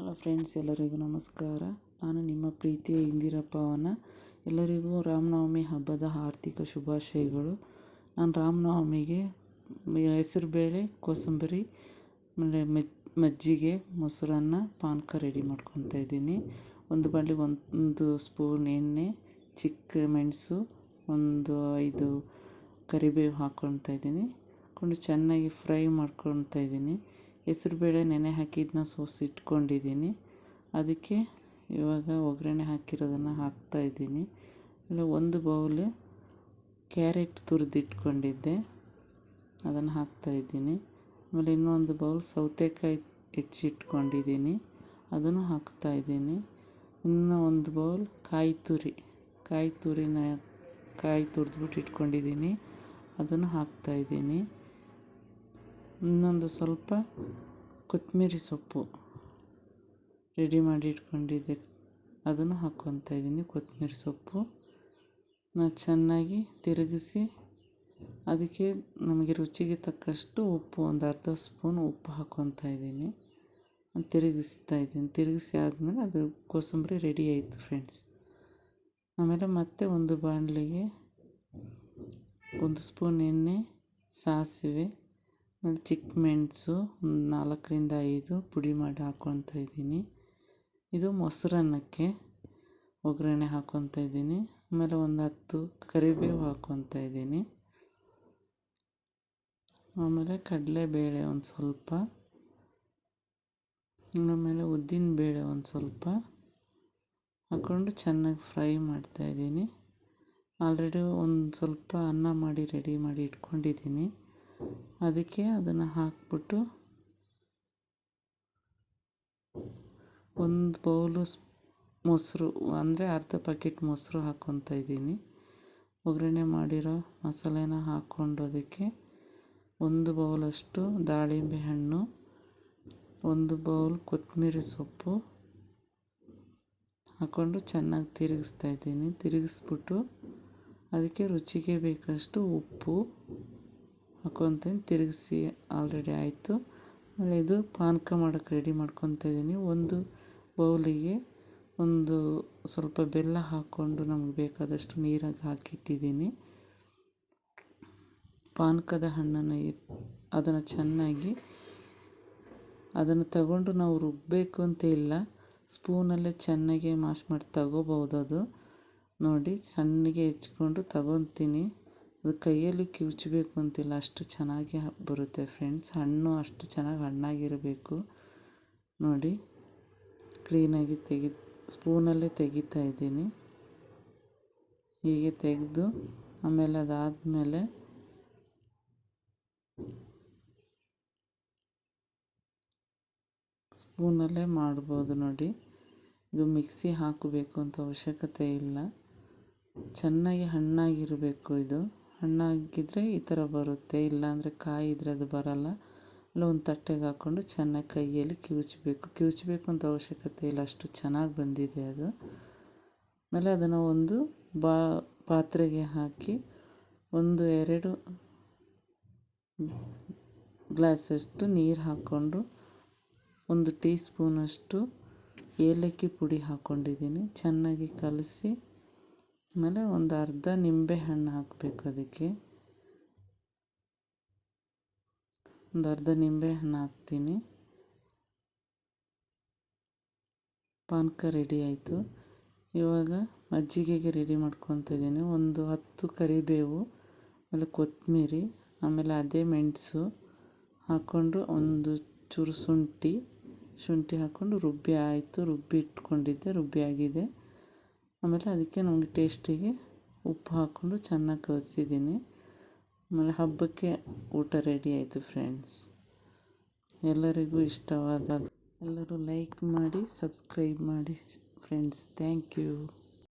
Hello friends, ಎಲ್ಲರಿಗೂ ನಮಸ್ಕಾರ. ನಾನು ನಿಮ್ಮ ಪ್ರೀತಿಯ ಇಂದಿರಪ್ಪ ಅವನ ಎಲ್ಲರಿಗೂ ರಾಮನವಮಿ ಹಬ್ಬದ ಆರ್ಥಿಕ ಶುಭಾಶಯಗಳು. ನಾನು ರಾಮನವಮಿಗೆ ಹೆಸರು ಬೇಳೆ, ಕೋಸಂಬರಿ, ಆಮೇಲೆ ಮಜ್ಜಿಗೆ, ಮೊಸರನ್ನ, ಪಾನಕ ರೆಡಿ ಮಾಡ್ಕೊತಾ ಇದ್ದೀನಿ. ಒಂದು ಬಳ್ಳಿ ಒಂದು ಸ್ಪೂನ್ ಎಣ್ಣೆ, ಚಿಕ್ಕ ಮೆಣಸು, ಒಂದು ಐದು ಕರಿಬೇವು ಹಾಕ್ಕೊಳ್ತಾ ಇದ್ದೀನಿ. ಹಾಕ್ಕೊಂಡು ಚೆನ್ನಾಗಿ ಫ್ರೈ ಮಾಡ್ಕೊಳ್ತಾ ಇದ್ದೀನಿ. ಹೆಸ್ರುಬೇಳೆ ನೆನೆ ಹಾಕಿದ್ದನ್ನ ಸೋಸಿ ಇಟ್ಕೊಂಡಿದ್ದೀನಿ. ಅದಕ್ಕೆ ಇವಾಗ ಒಗ್ಗರಣೆ ಹಾಕಿರೋದನ್ನು ಹಾಕ್ತಾಯಿದ್ದೀನಿ ಆಮೇಲೆ ಒಂದು ಬೌಲ್ ಕ್ಯಾರೆಟ್ ತುರಿದಿಟ್ಕೊಂಡಿದ್ದೆ. ಅದನ್ನು ಹಾಕ್ತಾಯಿದ್ದೀನಿ ಆಮೇಲೆ ಇನ್ನೊಂದು ಬೌಲ್ ಸೌತೆಕಾಯಿ ಹೆಚ್ಚಿಟ್ಕೊಂಡಿದ್ದೀನಿ. ಅದನ್ನು ಹಾಕ್ತಾಯಿದ್ದೀನಿ ಇನ್ನೂ ಒಂದು ಬೌಲ್ ಕಾಯಿ ತುರಿ. ಕಾಯಿ ತುರಿನ ಕಾಯಿ ತುರಿದ್ಬಿಟ್ಟು ಇಟ್ಕೊಂಡಿದ್ದೀನಿ. ಅದನ್ನು ಹಾಕ್ತಾಯಿದ್ದೀನಿ ಇನ್ನೊಂದು ಸ್ವಲ್ಪ ಕೊತ್ತಂಬರಿ ಸೊಪ್ಪು ರೆಡಿ ಮಾಡಿ ಇಟ್ಕೊಂಡಿದ್ದೆ. ಅದನ್ನು ಹಾಕ್ಕೊತಾ ಇದ್ದೀನಿ ಕೊತ್ತಂಬರಿ ಸೊಪ್ಪು. ಚೆನ್ನಾಗಿ ತಿರುಗಿಸಿ ಅದಕ್ಕೆ ನಮಗೆ ರುಚಿಗೆ ತಕ್ಕಷ್ಟು ಉಪ್ಪು, ಒಂದು ಅರ್ಧ ಸ್ಪೂನ್ ಉಪ್ಪು ಹಾಕ್ಕೊತಾ ಇದ್ದೀನಿ. ತಿರುಗಿಸ್ತಾ ಇದ್ದೀನಿ. ತಿರುಗಿಸಿ ಆದಮೇಲೆ ಅದು ಕೋಸಂಬರಿ ರೆಡಿ ಆಯಿತು ಫ್ರೆಂಡ್ಸ್. ಆಮೇಲೆ ಮತ್ತೆ ಒಂದು ಬಾಣಲಿಗೆ ಒಂದು ಸ್ಪೂನ್ ಎಣ್ಣೆ, ಸಾಸಿವೆ ಆಮೇಲೆ ಚಿಕ್ಕ ಮೆಣಸು ಒಂದು ನಾಲ್ಕರಿಂದ ಐದು ಪುಡಿ ಮಾಡಿ ಹಾಕ್ಕೊತಾ ಇದ್ದೀನಿ. ಇದು ಮೊಸರನ್ನಕ್ಕೆ ಒಗ್ಗರಣೆ ಹಾಕ್ಕೊಳ್ತಾ ಇದ್ದೀನಿ. ಆಮೇಲೆ ಒಂದು ಹತ್ತು ಕರಿಬೇವು ಹಾಕ್ಕೊಳ್ತಾ ಇದ್ದೀನಿ. ಆಮೇಲೆ ಕಡಲೆಬೇಳೆ ಒಂದು ಸ್ವಲ್ಪ. ಆಮೇಲೆ ಉದ್ದಿನ ಬೇಳೆ ಒಂದು ಸ್ವಲ್ಪ. ಹಾಕ್ಕೊಂಡು ಚೆನ್ನಾಗಿ ಫ್ರೈ ಮಾಡ್ತಾಯಿದ್ದೀನಿ ಆಲ್ರೆಡಿ ಒಂದು ಸ್ವಲ್ಪ ಅನ್ನ ಮಾಡಿ ರೆಡಿ ಮಾಡಿ ಇಟ್ಕೊಂಡಿದ್ದೀನಿ. ಅದಕ್ಕೆ ಅದನ್ನು ಹಾಕ್ಬಿಟ್ಟು ಒಂದು ಬೌಲು ಮೊಸರು ಅಂದರೆ ಅರ್ಧ ಪ್ಯಾಕೆಟ್ ಮೊಸರು ಹಾಕ್ಕೊತಾ ಇದ್ದೀನಿ. ಒಗ್ಗರಣೆ ಮಾಡಿರೋ ಮಸಾಲೆನ ಹಾಕ್ಕೊಂಡು ಅದಕ್ಕೆ ಒಂದು ಬೌಲಷ್ಟು ದಾಳಿಂಬೆ ಹಣ್ಣು, ಒಂದು ಬೌಲ್ ಕೊತ್ತಂಬರಿ ಸೊಪ್ಪು ಹಾಕ್ಕೊಂಡು ಚೆನ್ನಾಗಿ ತಿರುಗಿಸ್ತಾ ಇದ್ದೀನಿ. ತಿರುಗಿಸ್ಬಿಟ್ಟು ಅದಕ್ಕೆ ರುಚಿಗೆ ಬೇಕಷ್ಟು ಉಪ್ಪು ಹಾಕ್ಕೊತೀನಿ ತಿರುಗಿಸಿ ಆಲ್ರೆಡಿ ಆಯಿತು. ಆಮೇಲೆ ಇದು ಪಾನಕ ಮಾಡೋಕ್ಕೆ ರೆಡಿ ಮಾಡ್ಕೊತಾ ಇದ್ದೀನಿ. ಒಂದು ಬೌಲಿಗೆ ಒಂದು ಸ್ವಲ್ಪ ಬೆಲ್ಲ ಹಾಕ್ಕೊಂಡು ನಮಗೆ ಬೇಕಾದಷ್ಟು ನೀರಾಗಿ ಹಾಕಿಟ್ಟಿದ್ದೀನಿ. ಪಾನಕದ ಹಣ್ಣನ್ನು ಅದನ್ನು ಚೆನ್ನಾಗಿ ಅದನ್ನು ತಗೊಂಡು ನಾವು ರುಬ್ಬಬೇಕು ಅಂತ ಇಲ್ಲ. ಸ್ಪೂನಲ್ಲೇ ಚೆನ್ನಾಗಿ ಮಾಶ್ ಮಾಡಿ ತಗೋಬೋದು ಅದು ನೋಡಿ, ಸಣ್ಣಗೆ ಹೆಚ್ಕೊಂಡು ತಗೊತೀನಿ. ಅದು ಕೈಯಲ್ಲಿ ಕಿವುಚಬೇಕು ಅಂತಿಲ್ಲ. ಅಷ್ಟು ಚೆನ್ನಾಗಿ ಬರುತ್ತೆ ಫ್ರೆಂಡ್ಸ್ ಹಣ್ಣು ಅಷ್ಟು ಚೆನ್ನಾಗಿ ಹಣ್ಣಾಗಿರಬೇಕು. ನೋಡಿ ಕ್ಲೀನಾಗಿ ತೆಗಿ ಸ್ಪೂನಲ್ಲೇ ತೆಗಿತಾ ಇದ್ದೀನಿ. ಹೀಗೆ ತೆಗೆದು, ಆಮೇಲೆ ಅದಾದಮೇಲೆ ಸ್ಪೂನಲ್ಲೇ ಮಾಡ್ಬೋದು ನೋಡಿ. ಇದು ಮಿಕ್ಸಿ ಹಾಕಬೇಕು ಅಂತ ಅವಶ್ಯಕತೆ ಇಲ್ಲ. ಚೆನ್ನಾಗಿ ಹಣ್ಣಾಗಿರಬೇಕು ಇದು. ಹಣ್ಣಾಗಿದ್ದರೆ ಈ ಥರ ಬರುತ್ತೆ, ಇಲ್ಲಾಂದರೆ ಕಾಯಿ ಇದ್ದರೆ ಅದು ಬರಲ್ಲ. ಅಲ್ಲ ಒಂದು ತಟ್ಟೆಗೆ ಹಾಕ್ಕೊಂಡು ಚೆನ್ನಾಗಿ ಕೈಯಲ್ಲಿ ಕಿವುಚಬೇಕು. ಕಿವುಚಬೇಕು ಅಂತ ಅವಶ್ಯಕತೆ ಇಲ್ಲ, ಅಷ್ಟು ಚೆನ್ನಾಗಿ ಬಂದಿದೆ ಅದು. ಆಮೇಲೆ ಅದನ್ನು ಒಂದು ಬಾ, ಪಾತ್ರೆಗೆ ಹಾಕಿ ಒಂದು ಎರಡು ಗ್ಲಾಸಷ್ಟು ನೀರು ಹಾಕ್ಕೊಂಡು ಒಂದು ಟೀ ಸ್ಪೂನಷ್ಟು ಏಲಕ್ಕಿ ಪುಡಿ ಹಾಕ್ಕೊಂಡಿದ್ದೀನಿ. ಚೆನ್ನಾಗಿ ಕಲಸಿ ಆಮೇಲೆ ಒಂದು ಅರ್ಧ ನಿಂಬೆ ಹಣ್ಣು ಹಾಕಬೇಕು ಅದಕ್ಕೆ. ಒಂದು ಅರ್ಧ ನಿಂಬೆ ಹಣ್ಣು ಹಾಕ್ತೀನಿ. ಪಾನಕ ರೆಡಿ ಆಯಿತು. ಇವಾಗ ಮಜ್ಜಿಗೆಗೆ ರೆಡಿ ಮಾಡ್ಕೊತ ಇದ್ದೀನಿ. ಒಂದು ಹತ್ತು ಕರಿಬೇವು, ಆಮೇಲೆ ಕೊತ್ತಂಬರಿ, ಆಮೇಲೆ ಅದೇ ಮೆಣಸು ಹಾಕ್ಕೊಂಡು ಒಂದು ಚೂರು ಶುಂಠಿ ಶುಂಠಿ ಹಾಕ್ಕೊಂಡು ರುಬ್ಬಿ ಆಯಿತು. ರುಬ್ಬಿ ಇಟ್ಕೊಂಡಿದ್ದೆ, ರುಬ್ಬಿ ಆಗಿದೆ. ಆಮೇಲೆ ಅದಕ್ಕೆ ನಮಗೆ ಟೇಸ್ಟಿಗೆ ಉಪ್ಪು ಹಾಕ್ಕೊಂಡು ಚೆನ್ನಾಗಿ ಕಲಿಸಿದ್ದೀನಿ. ಆಮೇಲೆ ಹಬ್ಬಕ್ಕೆ ಊಟ ರೆಡಿ ಆಯಿತು ಫ್ರೆಂಡ್ಸ್. ಎಲ್ಲರಿಗೂ ಇಷ್ಟವಾದ ಎಲ್ಲರೂ ಲೈಕ್ ಮಾಡಿ, ಸಬ್ಸ್ಕ್ರೈಬ್ ಮಾಡಿ ಫ್ರೆಂಡ್ಸ್. Thank you.